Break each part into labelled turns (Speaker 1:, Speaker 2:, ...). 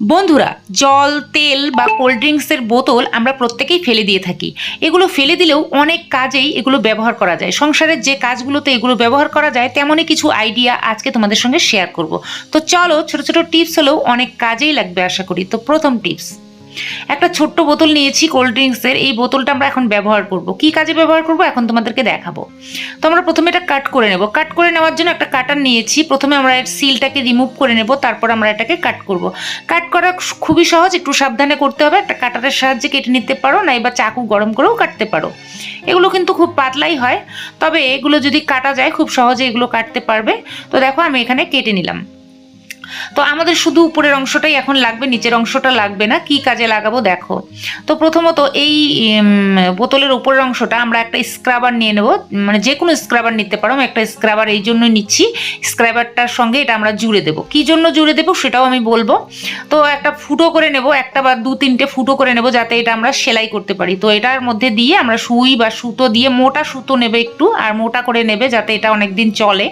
Speaker 1: বন্ধুরা, জল, তেল বা কোল্ড ড্রিঙ্কসের বোতল আমরা প্রত্যেকেই ফেলে দিয়ে থাকি। এগুলো ফেলে দিলেও অনেক কাজেই এগুলো ব্যবহার করা যায়। সংসারের যে কাজগুলোতে এগুলো ব্যবহার করা যায়, তেমনই কিছু আইডিয়া আজকে তোমাদের সঙ্গে শেয়ার করব। তো চলো, ছোট ছোট টিপস হলেও অনেক কাজেই লাগবে আশা করি। তো প্রথম টিপস একটা ছোট্ট বোতল নিয়েছি কোল্ড ড্রিঙ্কসের, এই বোতলটা আমরা এখন ব্যবহার করব। কি কাজে ব্যবহার করব? এখন তোমাদেরকে দেখাবো। তো আমরা প্রথমে এটা কাট করে নেব। কাট করে নেওয়ার জন্য একটা কাটার নিয়েছি। প্রথমে আমরা এর সিলটাকে রিমুভ করে নেব, তারপর আমরা এটাকে কাট করব। কাট করা খুবই সহজ, একটু সাবধানে করতে হবে। একটা কাটারের সাহায্যে কেটে নিতে পারো নাই বা চাকু গরম করেও কাটতে পারো। এগুলো কিন্তু খুব পাতলাই হয়, তবে এগুলো যদি কাটা যায়, খুব সহজে এগুলো কাটতে পারবে। তো দেখো আমি এখানে কেটে নিলাম। তো আমাদের শুধু উপরের অংশটাই এখন লাগবে, নিচের অংশটা লাগবে না। কি কাজে লাগাবো দেখো। তো প্রথমত এই বোতলের উপরের অংশটা আমরা একটা স্ক্রাবার নিয়ে নেব। মানে যে কোনো স্ক্রাবার নিতে পারো একটা স্ক্রাবার এই জন্যই নিচ্ছি। স্ক্রাবারটার সঙ্গে এটা আমরা জুড়ে দেবো। কি জন্য জুড়ে দেবো সেটাও আমি বলব। তো একটা ফুটো করে নেব, একটা বা দু তিনটে ফুটো করে নেব, যাতে এটা আমরা সেলাই করতে পারি। তো এটার মধ্যে দিয়ে আমরা সুই বা সুতো দিয়ে মোটা সুতো নেবে একটু, আর মোটা করে নেবে যাতে এটা অনেক দিন চলে।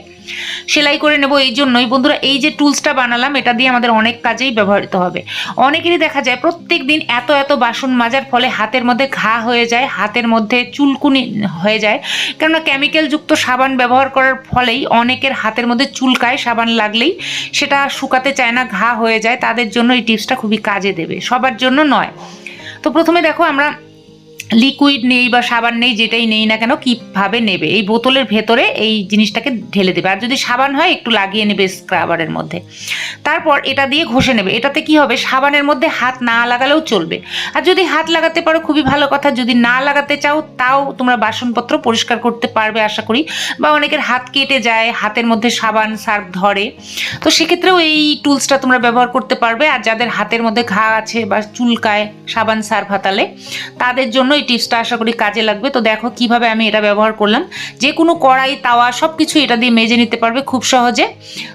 Speaker 1: সেলাই করে নেব এই জন্যই। বন্ধুরা, এই যে টুলসটা বানালাম, এটা দিয়ে আমাদের অনেক কাজেই ব্যবহৃত হবে। অনেকেরই দেখা যায়, প্রত্যেক দিন এত এত বাসন মাজার ফলে হাতের মধ্যে ঘা হয়ে যায়, হাতের মধ্যে চুলকুনি হয়ে যায়। কেননা কেমিক্যালযুক্ত সাবান ব্যবহার করার ফলেই অনেকের হাতের মধ্যে চুলকায়, সাবান লাগলেই সেটা শুকাতে চায় না, ঘা হয়ে যায়। তাদের জন্য এই টিপসটা খুবই কাজে দেবে, সবার জন্য নয়। তো প্রথমে দেখো, আমরা লিকুইড নেই বা সাবান নেই, যেটাই নেই না কেন, কীভাবে নেবে? এই বোতলের ভেতরে এই জিনিসটাকে ঢেলে দেবে। আর যদি সাবান হয়, একটু লাগিয়ে নেবে স্ক্রাবারের মধ্যে। তারপর এটা দিয়ে ঘষে নেবে। এটাতে কি হবে? সাবানের মধ্যে হাত না লাগালেও চলবে। আর যদি হাত লাগাতে পারো, খুবই ভালো কথা। যদি না লাগাতে চাও, তাও তোমরা বাসনপত্র পরিষ্কার করতে পারবে, আশা করি। বা অনেকের হাত কেটে যায়, হাতের মধ্যে সাবান, সার্ফ ধরে। তো সেক্ষেত্রেও এই টুলসটা তোমরা ব্যবহার করতে পারবে। আর যাদের হাতের মধ্যে ঘা আছে বা চুলকায় সাবান, সার্ফ হাতালে, তাদের জন্য এই টিপসটা আশা করি কাজে লাগবে। তো দেখো কীভাবে আমি এটা ব্যবহার করলাম। যে কোনো কড়াই, তাওয়া সব কিছু এটা দিয়ে মেজে নিতে পারবে খুব সহজে।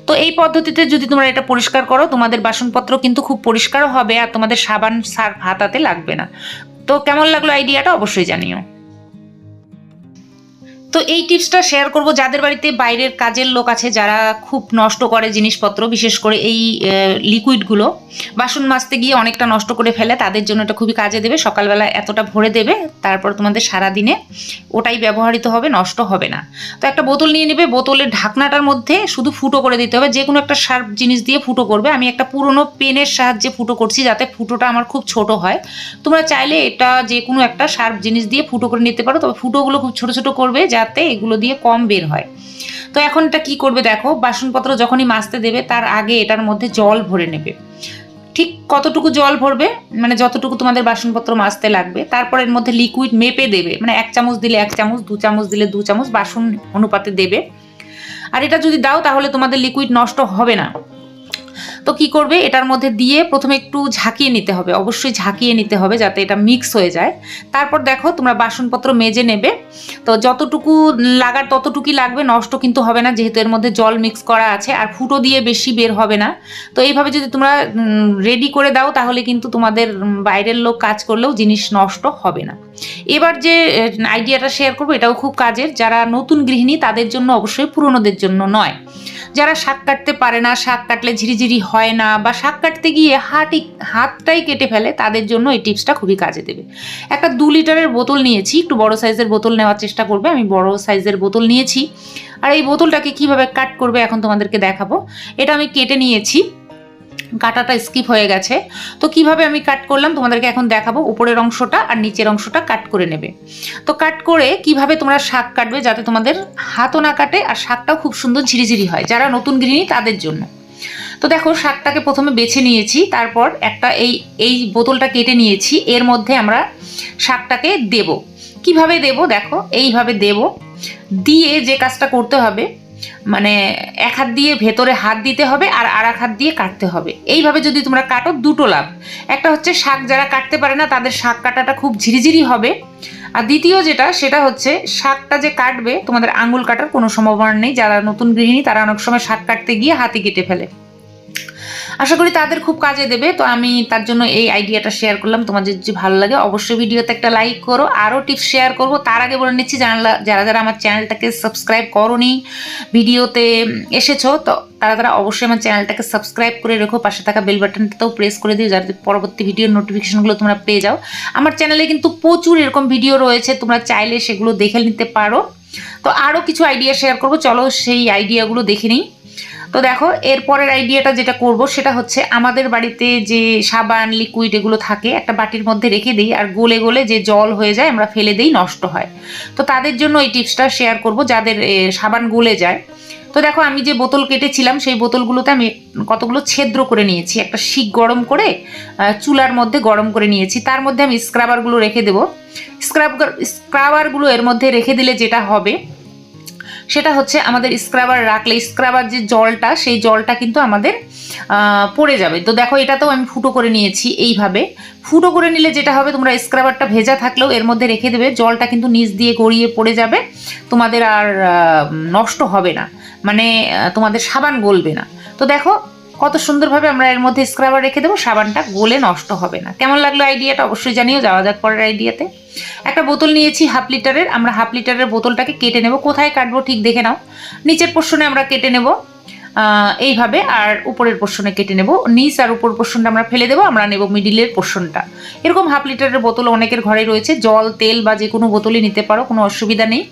Speaker 1: তো এই পদ্ধতিতে যদি তোমরা এটা পরিষ্কার করো, তোমাদের বাসনপত্র কিন্তু খুব পরিষ্কারও হবে আর তোমাদের সাবান, সার্ফ হাতাতে লাগবে না। তো কেমন লাগল আইডিয়াটা অবশ্যই জানিও। তো এই টিপসটা শেয়ার করব যাদের বাড়িতে বাইরের কাজের লোক আছে যারা খুব নষ্ট করে জিনিসপত্র, বিশেষ করে এই লিকুইডগুলো বাসন মাজতে গিয়ে অনেকটা নষ্ট করে ফেলে, তাদের জন্য এটা খুবই কাজে দেবে। সকালবেলা এতটা ভরে দেবে, তারপর তোমাদের সারা দিনে ওটাই ব্যবহৃত হবে, নষ্ট হবে না। তো একটা বোতল নিয়ে নেবে, বোতলের ঢাকনাটার মধ্যে শুধু ফুটো করে দিতে হবে। যে কোনো একটা শার্প জিনিস দিয়ে ফুটো করবে। আমি একটা পুরনো পেনের সাহায্যে ফুটো করছি যাতে ফুটোটা আমার খুব ছোট হয়। তোমরা চাইলে এটা যে কোনো একটা শার্প জিনিস দিয়ে ফুটো করে নিতে পারো। তবে ফুটোগুলো খুব ছোট ছোট করবে যাতে এগুলো দিয়ে কম বের হয়। তো এখন এটা কি করবে দেখো, বাসনপত্র যখনই মাজতে দেবে তার আগে এটার মধ্যে জল ভরে নেবে। ঠিক কতটুকু জল ভরবে? মানে যতটুকু তোমাদের বাসনপত্র মাজতে লাগবে, তারপর এর মধ্যে লিকুইড মেপে দেবে। মানে এক চামচ দিলে এক চামচ, দু চামচ দিলে দু চামচ বাসন অনুপাতে দেবে। আর এটা যদি দাও তাহলে তোমাদের লিকুইড নষ্ট হবে না। তো কি করবে? এটার মধ্যে দিয়ে প্রথমে একটু ঝাঁকিয়ে নিতে হবে। অবশ্যই ঝাঁকিয়ে নিতে হবে যাতে এটা মিক্স হয়ে যায়। তারপর দেখো, তোমরা বাসনপত্র মেজে নেবে। তো যতটুকু লাগার ততটুকুই লাগবে, নষ্ট কিন্তু হবে না, যেহেতু এর মধ্যে জল মিক্স করা আছে আর ফুটো দিয়ে বেশি বের হবে না। তো এইভাবে যদি তোমরা রেডি করে দাও, তাহলে কিন্তু তোমাদের বাইরের লোক কাজ করলেও জিনিস নষ্ট হবে না। এবার যে আইডিয়াটা শেয়ার করব, এটাও খুব কাজের। যারা নতুন গৃহিণী, তাদের জন্য অবশ্যই পুরনোদের জন্য নয়। যারা শাক কাটতে পারে না, শাক কাটলে ঝিরিঝিরি হয় না বা শাক কাটতে গিয়ে হাটই হাতটাই কেটে ফেলে, তাদের জন্য এই টিপসটা খুবই কাজে দেবে। একটা দু লিটারের বোতল নিয়েছি, একটু বড় সাইজের বোতল নেওয়ার চেষ্টা করবে, আমি বড় সাইজের বোতল নিয়েছি। আর এই বোতলটাকে কীভাবে কাট করবে এখন তোমাদেরকে দেখাবো। এটা আমি কেটে নিয়েছি। কাটাটা স্কিপ হয়ে গেছে। তো কীভাবে আমি কাট করলাম তোমাদেরকে এখন দেখাবো। উপরের অংশটা আর নিচের অংশটা কাট করে নেবে। তো কাট করে কীভাবে তোমরা শাক কাটবে যাতে তোমাদের হাতও না কাটে আর শাকটাও খুব সুন্দর ঝিরিঝিরি হয় যারা নতুন গৃহিণী তাদের জন্য। তো দেখো শাকটাকে প্রথমে বেছে নিয়েছি, তারপর একটা এই এই বোতলটা কেটে নিয়েছি, এর মধ্যে আমরা শাকটাকে দেব। কীভাবে দেব? দেখো, এইভাবে দেব। দিয়ে যে কাজটা করতে হবে মানে এক হাত দিয়ে ভেতরে হাত দিতে হবে আর আর এক হাত দিয়ে কাটতে হবে। এইভাবে যদি তোমরা কাটো, দুটো লাভ। একটা হচ্ছে শাক যারা কাটতে পারে না, তাদের শাক কাটাটা খুব ঝিরিঝিরি হবে। আর দ্বিতীয় যেটা, সেটা হচ্ছে শাকটা যে কাটবে, তোমাদের আঙুল কাটার কোনো সম্ভাবনা নেই। যারা নতুন গৃহিণী, তারা অনেক সময় শাক কাটতে গিয়ে হাতে কেটে ফেলে। আশা করি তাদের খুব কাজে দেবে। তো আমি তার জন্য এই আইডিয়াটা শেয়ার করলাম। তোমাদের যদি ভালো লাগে, অবশ্যই ভিডিওতে একটা লাইক করো। আরও টিপস শেয়ার করব। তার আগে বলে নিচ্ছি জানালা যারা যারা আমার চ্যানেলটাকে সাবস্ক্রাইব করোনি ভিডিওতে এসেছ, তো তারা তারা অবশ্যই আমার চ্যানেলটাকে সাবস্ক্রাইব করে রেখো। পাশে থাকা বেল বাটনটাতেও প্রেস করে দিও, যাতে পরবর্তী ভিডিওর নোটিফিকেশনগুলো তোমরা পেয়ে যাও। আমার চ্যানেলে কিন্তু প্রচুর এরকম ভিডিও রয়েছে। তোমরা চাইলে সেগুলো দেখে নিতে পারো। তো আরও কিছু আইডিয়া শেয়ার করব। চলো সেই আইডিয়াগুলো দেখে নিই। তো দেখো, এরপরের আইডিয়াটা যেটা করব সেটা হচ্ছে আমাদের বাড়িতে যে সাবান লিকুইড এগুলো থাকে, একটা বাটির মধ্যে রেখে দিই আর গলে গলে যে জল হয়ে যায় আমরা ফেলে দিই, নষ্ট হয়। তো তাদের জন্য এই টিপসটা শেয়ার করব, যাদের সাবান গলে যায়। তো দেখো, আমি যে বোতল কেটেছিলাম, সেই বোতলগুলোতে আমি কতগুলো ছেদ্র করে নিয়েছি। একটা শিক গরম করে চুলার মধ্যে গরম করে নিয়েছি। তার মধ্যে আমি স্ক্রাবারগুলো রেখে দেবো। স্ক্রাব স্ক্রাবারগুলো এর মধ্যে রেখে দিলে যেটা হবে সেটা হচ্ছে আমাদের স্ক্রাবার রাখলে স্ক্রাবার যে জলটা, সেই জলটা কিন্তু আমাদের পড়ে যাবে। তো দেখো এটাতেও আমি ফুটো করে নিয়েছি এইভাবে। ফুটো করে নিলে যেটা হবে, তোমরা স্ক্রাবারটা ভেজা থাকলেও এর মধ্যে রেখে দেবে। জলটা কিন্তু নিচ দিয়ে গড়িয়ে পড়ে যাবে। তোমাদের আর নষ্ট হবে না। মানে তোমাদের সাবান গলবে না। তো দেখো কত সুন্দরভাবে আমরা এর মধ্যে স্ক্রাবার রেখে দেবো, সাবানটা গোলে নষ্ট হবে না। কেমন লাগল আইডিয়াটা অবশ্যই জানিও, যাওয়া যাক পরের আইডিয়াতে একটা বোতল নিয়েছি হাফ লিটারের, আমরা হাফ লিটারের বোতলটাকে কেটে নেব। কোথায় কাটবো ঠিক দেখে নাও। নিচের পোর্শনে আমরা কেটে নেব। এইভাবে আর উপরের পোর্শনে কেটে নেব। নিচ আর উপর পোর্শনটা আমরা ফেলে দেবো, আমরা নেব মিডিলের পোর্শনটা এরকম হাফ লিটারের বোতল অনেকের ঘরে রয়েছে, জল, তেল বা যে কোনো বোতলই নিতে পারো, কোনো অসুবিধা নেই।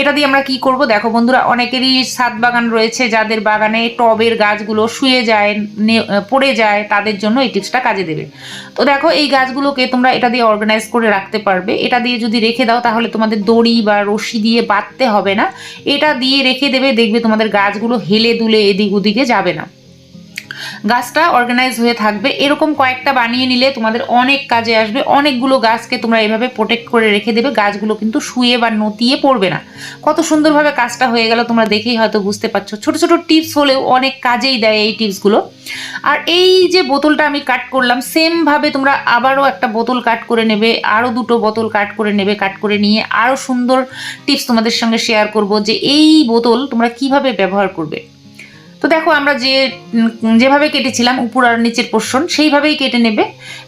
Speaker 1: এটা দিয়ে আমরা কি করব? দেখো বন্ধুরা, অনেকেরই ছাদ বাগান রয়েছে, যাদের বাগানে টবের গাছগুলো শুয়ে যায় পড়ে যায়, তাদের জন্য এই টিপসটা কাজে দেবে। তো দেখো, এই গাছগুলোকে তোমরা এটা দিয়ে অর্গানাইজ করে রাখতে পারবে। এটা দিয়ে যদি রেখে দাও, তাহলে তোমাদের দড়ি বা রশি দিয়ে বাঁধতে হবে না। এটা দিয়ে রেখে দেবে, দেখবে তোমাদের গাছগুলো হেলে দুলে এদিক ওদিকে যাবে না। গাছটা অর্গানাইজ হয়ে থাকবে। এরকম কয়েকটা বানিয়ে নিলে তোমাদের অনেক কাজে আসবে। অনেকগুলো গাছকে তোমরা এভাবে প্রোটেক্ট করে রেখে দেবে। গাছগুলো কিন্তু শুয়ে বা নতিয়ে পড়বে না। কত সুন্দরভাবে কাজটা হয়ে গেল, তোমরা দেখেই হয়তো বুঝতে পারছ। ছোট ছোট টিপস হলেও অনেক কাজেই দেয় এই টিপসগুলো আর এই যে বোতলটা আমি কাট করলাম সেমভাবে তোমরা আবারও একটা বোতল কাট করে নেবে, আরও দুটো বোতল কাট করে নেবে কাট করে নিয়ে আরও সুন্দর টিপস তোমাদের সঙ্গে শেয়ার করব যে এই বোতল তোমরা কীভাবে ব্যবহার করবে। তো দেখো আমরা যে যেভাবে কেটেছিলাম উপর আর নিচের পোর্শন সেইভাবেই কেটে নেবে।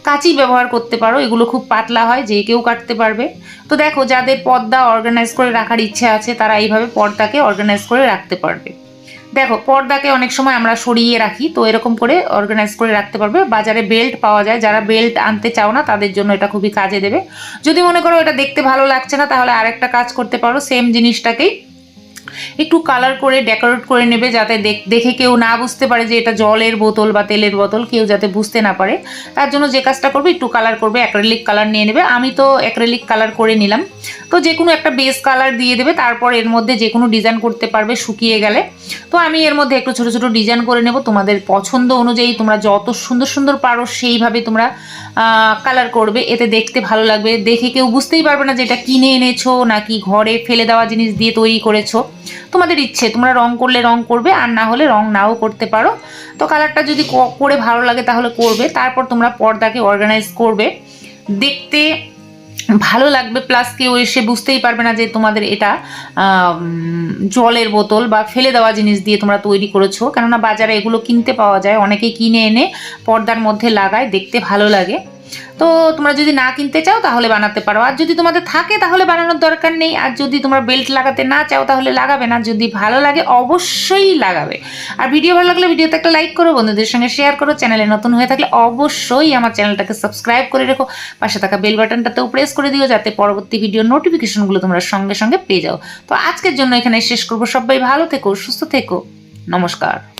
Speaker 1: কাঁচি ব্যবহার করতে পারো, এগুলো খুব পাতলা হয়, যে কেউ কাটতে পারবে। তো দেখো, যাদের পর্দা অর্গানাইজ করে রাখার ইচ্ছা আছে, তারা এইভাবে পর্দাকে অর্গানাইজ করে রাখতে পারবে। দেখো, পর্দাকে অনেক সময় আমরা সরিয়ে রাখি, তো এরকম করে অর্গানাইজ করে রাখতে পারবে। বাজারে বেল্ট পাওয়া যায়, যারা বেল্ট আনতে চাও না, তাদের জন্য এটা খুবই কাজে দেবে। যদি মনে করো এটা দেখতে ভালো লাগছে না, তাহলে আরেকটা কাজ করতে পারো সেম জিনিসটাকেই একটু কালার করে ডেকোরেট করে নেবে যাতে দেখ- কেউ না বুঝতে পারে যে এটা জলের বোতল বা তেলের বোতল, কেউ যাতে বুঝতে না পারে। তার জন্য যে কাজটা করবে, একটু কালার করবে অ্যাক্রেলিক কালার নিয়ে নেবে। আমি তো অ্যাক্রেলিক কালার করে নিলাম। তো যে কোনো একটা বেস কালার দিয়ে দেবে, তারপর এর মধ্যে যে কোনো ডিজাইন করতে পারবে শুকিয়ে গেলে। তো আমি এর মধ্যে একটু ছোট ছোট ডিজাইন করে নেব। তোমাদের পছন্দ অনুযায়ী তোমরা যত সুন্দর সুন্দর পারো, সেইভাবে তোমরা কালার করবে। এতে দেখতে ভালো লাগবে। দেখে কেউ বুঝতেই পারবে না যে এটা কিনে এনেছো, নাকি ঘরে ফেলে দেওয়া জিনিস দিয়ে তৈরি করেছ। তোমাদের ইচ্ছে, তোমরা রং করলে রং করবে, আর না হলে রং নাও করতে পারো। তো কালারটা যদি করে ভালো লাগে তাহলে করবে, তারপর তোমরা পর্দাকে অর্গানাইজ করবে। দেখতে ভালো লাগবে প্লাস কেউ এসে বুঝতেই পারবে না যে তোমাদের এটা জলের বোতল বা ফেলে দেওয়া জিনিস দিয়ে তোমরা তৈরি করেছ। কেননা বাজারে এগুলো কিনতে পাওয়া যায়, অনেকেই কিনে এনে পর্দার মধ্যে লাগায়, দেখতে ভালো লাগে। তো তোমরা যদি না কিনতে চাও তাহলে বানাতে পারো। আর যদি তোমাদের থাকে তাহলে বানানোর দরকার নেই। আর যদি তোমরা বেল্ট লাগাতে না চাও তাহলে লাগাবে না। যদি ভালো লাগে অবশ্যই লাগাবে। আর ভিডিও ভালো লাগলে ভিডিওতে একটা লাইক করো, বন্ধুদের সঙ্গে শেয়ার করো। চ্যানেলে নতুন হয়ে থাকলে অবশ্যই আমার চ্যানেলটাকে সাবস্ক্রাইব করে রেখো। পাশে থাকা বেল বাটনটাতেও প্রেস করে দিও যাতে পরবর্তী ভিডিও নোটিফিকেশনগুলো তোমরা সঙ্গে সঙ্গে পেয়ে যাও। তো আজকের জন্য এখানে শেষ করব। সবাই ভালো থেকো, সুস্থ থেকো। নমস্কার।